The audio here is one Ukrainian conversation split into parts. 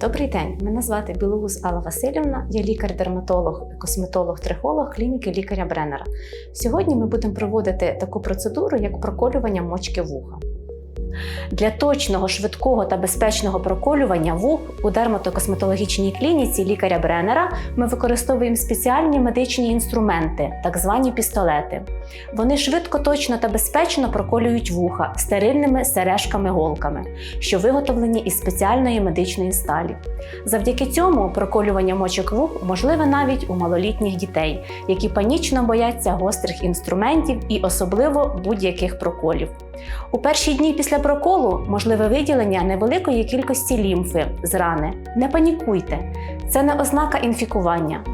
Добрий день, мене звати Білоус Алла Васильівна, я лікар-дерматолог, косметолог, трихолог клініки лікаря Бреннера. Сьогодні ми будемо проводити таку процедуру, як проколювання мочки вуха. Для точного, швидкого та безпечного проколювання вух у дерматокосметологічній клініці лікаря Бреннера ми використовуємо спеціальні медичні інструменти, так звані пістолети. Вони швидко, точно та безпечно проколюють вуха стерильними сережками-голками, що виготовлені із спеціальної медичної сталі. Завдяки цьому проколювання мочок вух можливе навіть у малолітніх дітей, які панічно бояться гострих інструментів і особливо будь-яких проколів. У перші дні після проколу можливе виділення невеликої кількості лімфи з рани. Не панікуйте, це не ознака інфікування.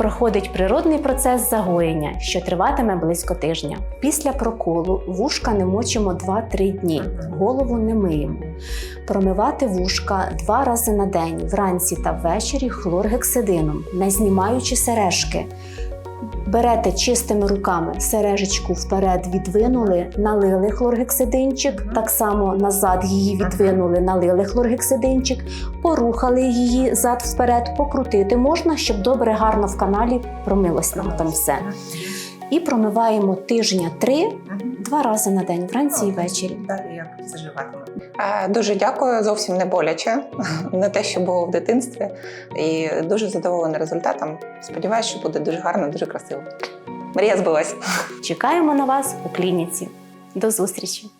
Проходить природний процес загоєння, що триватиме близько тижня. Після проколу вушка не мочимо 2-3 дні, голову не миємо. Промивати вушка два рази на день, вранці та ввечері хлоргексидином, не знімаючи сережки. Берете чистими руками сережечку вперед відвинули, налили хлоргексидинчик, так само назад її відвинули, налили хлоргексидинчик, порухали її зад вперед, покрутити можна, щоб добре гарно в каналі промилось нам там все. І промиваємо тижня три, два рази на день, вранці і ввечері. Далі як заживатиме. Дуже дякую, зовсім не боляче, на те, що було в дитинстві. І дуже задоволена результатом. Сподіваюся, що буде дуже гарно, дуже красиво. Мрія збилась. Чекаємо на вас у клініці. До зустрічі!